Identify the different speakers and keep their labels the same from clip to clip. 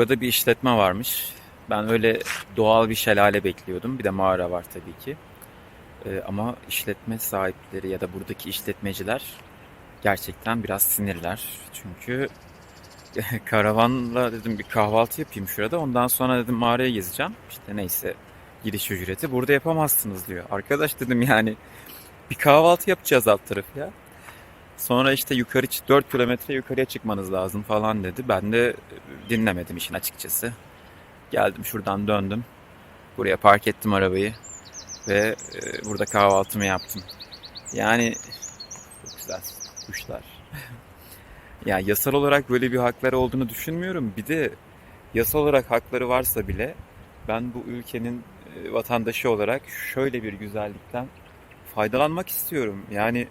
Speaker 1: Burada bir işletme varmış. Ben öyle doğal bir şelale bekliyordum. Bir de mağara var tabii ki. Ee, ama işletme sahipleri ya da buradaki işletmeciler gerçekten biraz sinirler. Çünkü karavanla dedim bir kahvaltı yapayım şurada. Ondan sonra dedim mağaraya gezeceğim. İşte neyse giriş ücreti burada yapamazsınız diyor. Arkadaş dedim yani bir kahvaltı yapacağız alt tarafı ya. Sonra işte yukarı 4 kilometre yukarıya çıkmanız lazım falan dedi. Ben de e, dinlemedim işin açıkçası. Geldim şuradan döndüm. Buraya park ettim arabayı ve e, burada kahvaltımı yaptım. Yani çok güzel kuşlar. yani yasal olarak böyle bir hakları olduğunu düşünmüyorum. Bir de yasal olarak hakları varsa bile ben bu ülkenin e, vatandaşı olarak şöyle bir güzellikten faydalanmak istiyorum. Yani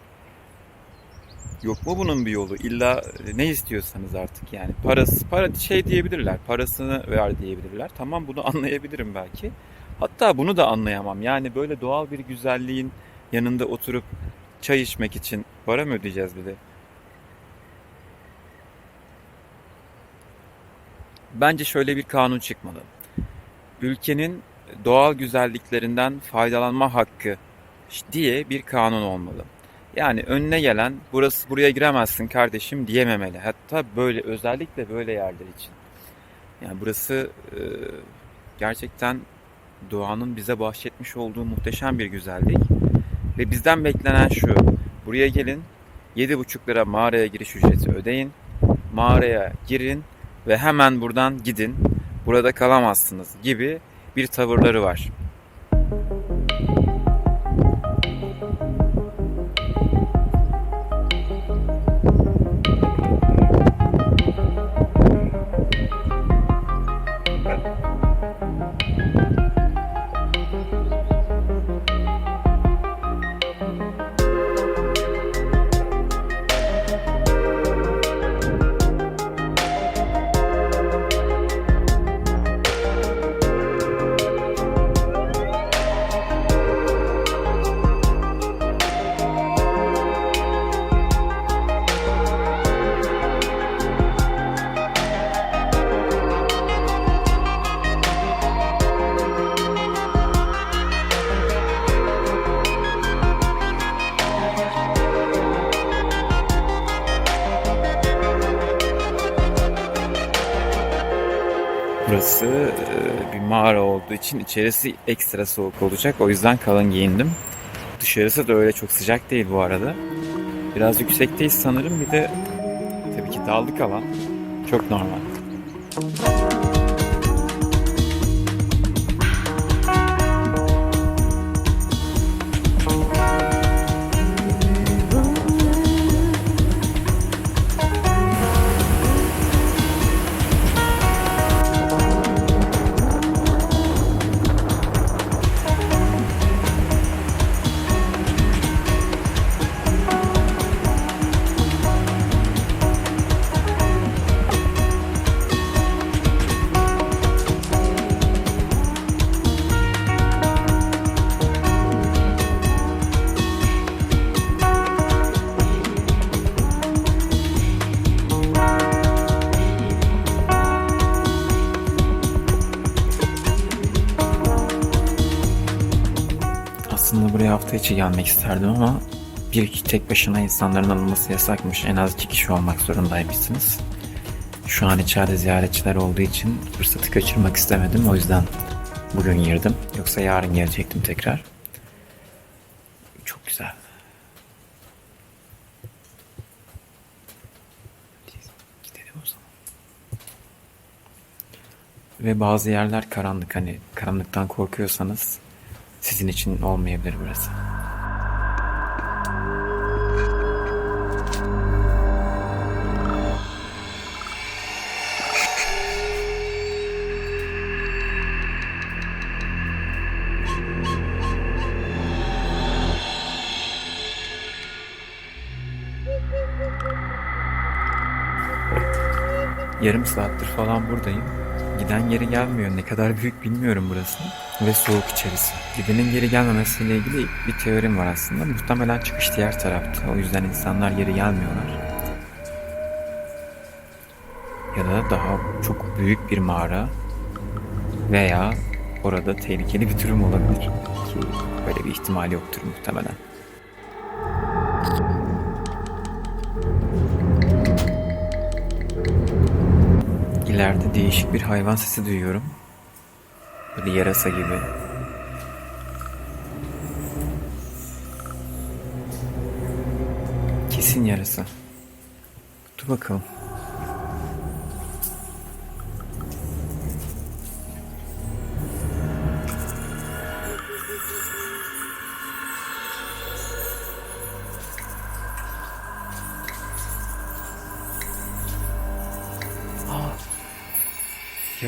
Speaker 1: Yok mu bunun bir yolu? İlla ne istiyorsanız artık yani. Parası, para şey diyebilirler. Parasını ver diyebilirler. Tamam bunu anlayabilirim belki. Hatta bunu da anlayamam. Yani böyle doğal bir güzelliğin yanında oturup çay içmek için para mı ödeyeceğiz bir de? Bence şöyle bir kanun çıkmalı. Ülkenin doğal güzelliklerinden faydalanma hakkı diye bir kanun olmalı. Yani önüne gelen burası buraya giremezsin kardeşim diyememeli. Hatta böyle özellikle böyle yerler için. Yani burası e, gerçekten doğanın bize bahşetmiş olduğu muhteşem bir güzellik. Ve bizden beklenen şu. Buraya gelin 7,5 lira mağaraya giriş ücreti ödeyin. Mağaraya girin ve hemen buradan gidin. Burada kalamazsınız gibi bir tavırları var. Burası e, bir mağara olduğu için içerisi ekstra soğuk olacak. O yüzden kalın giyindim. Dışarısı da öyle çok sıcak değil bu arada. Biraz yüksekteyiz sanırım. Bir de tabii ki daldık alan. Çok normal. Aslında buraya hafta içi gelmek isterdim ama bir iki tek başına insanların alınması yasakmış. En az iki kişi olmak zorundaymışsınız. Şu an içeride ziyaretçiler olduğu için fırsatı kaçırmak istemedim. O yüzden bugün girdim. Yoksa yarın gelecektim tekrar. Çok güzel. Gidelim o zaman. Ve bazı yerler karanlık. Hani karanlıktan korkuyorsanız sizin için olmayabilir burası. Yarım saattir falan buradayım. Giden geri gelmiyor. Ne kadar büyük bilmiyorum burası. Ve soğuk içerisi. Gidenin geri gelmemesiyle ilgili bir teorim var aslında. Muhtemelen çıkış diğer tarafta. O yüzden insanlar geri gelmiyorlar. ya da daha çok büyük bir mağara veya orada tehlikeli bir durum olabilir ki böyle bir ihtimal yoktur muhtemelen. İleride değişik bir hayvan sesi duyuyorum. Böyle yarasa gibi. Kesin yarasa. Dur bakalım.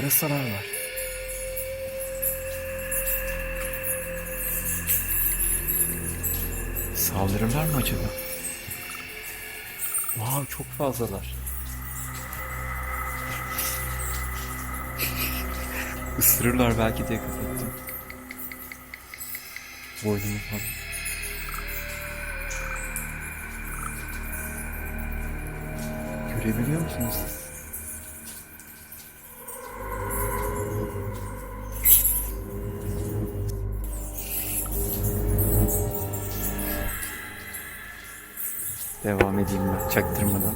Speaker 1: Yarasalar var. Saldırırlar mı acaba? Wow çok fazlalar. Isırırlar belki diye kapattım. Boynumu falan. Görebiliyor musunuz? Devam edeyim ben çaktırmadan.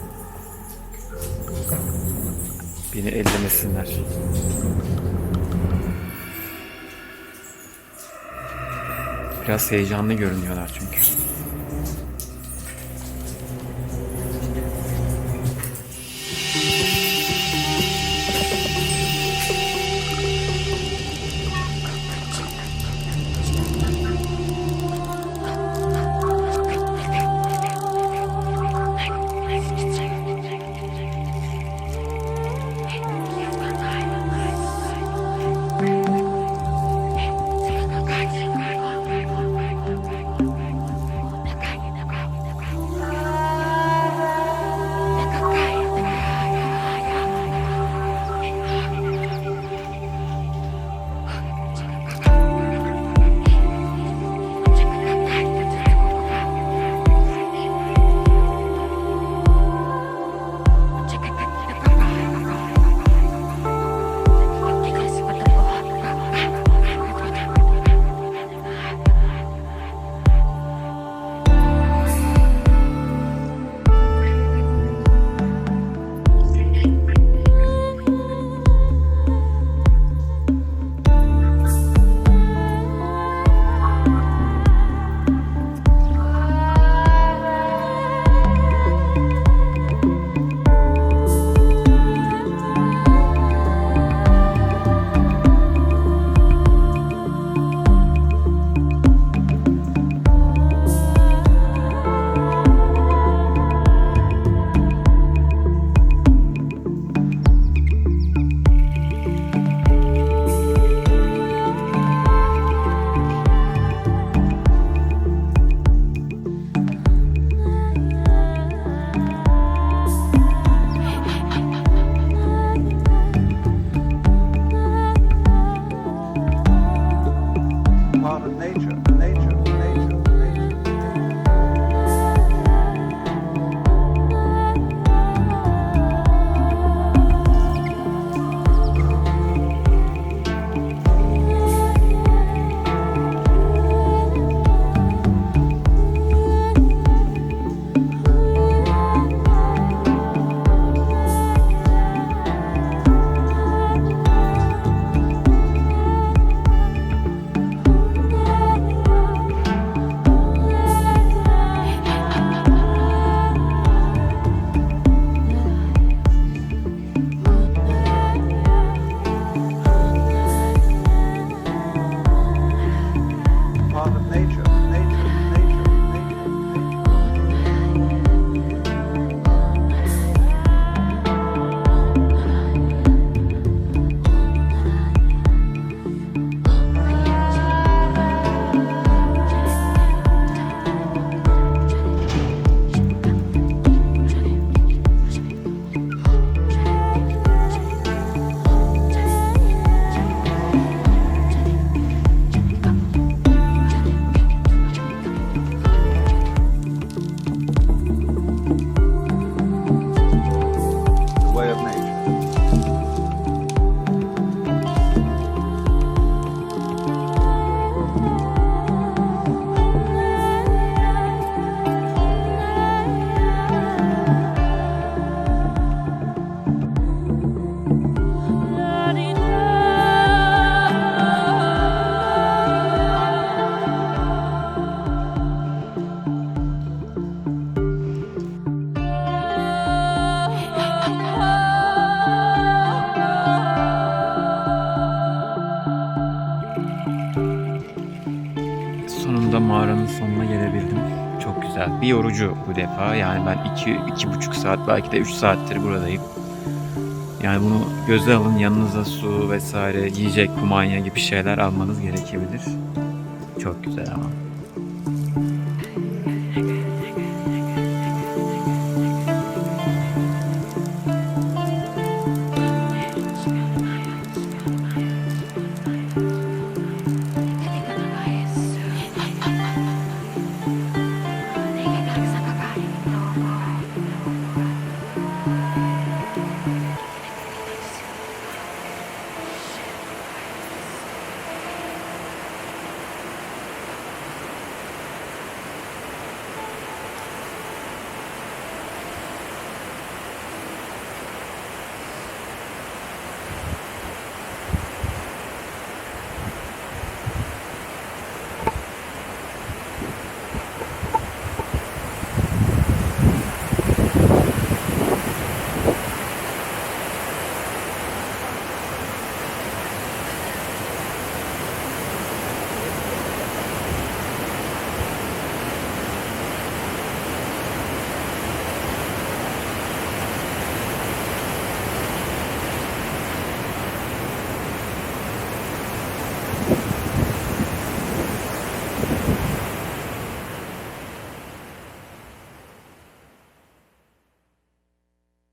Speaker 1: Beni ellemesinler. Biraz heyecanlı görünüyorlar çünkü. Güzel. Bir yorucu bu defa. Yani ben iki, iki buçuk saat belki de üç saattir buradayım. Yani bunu göze alın. Yanınıza su vesaire, yiyecek, kumanya gibi şeyler almanız gerekebilir. Çok güzel ama.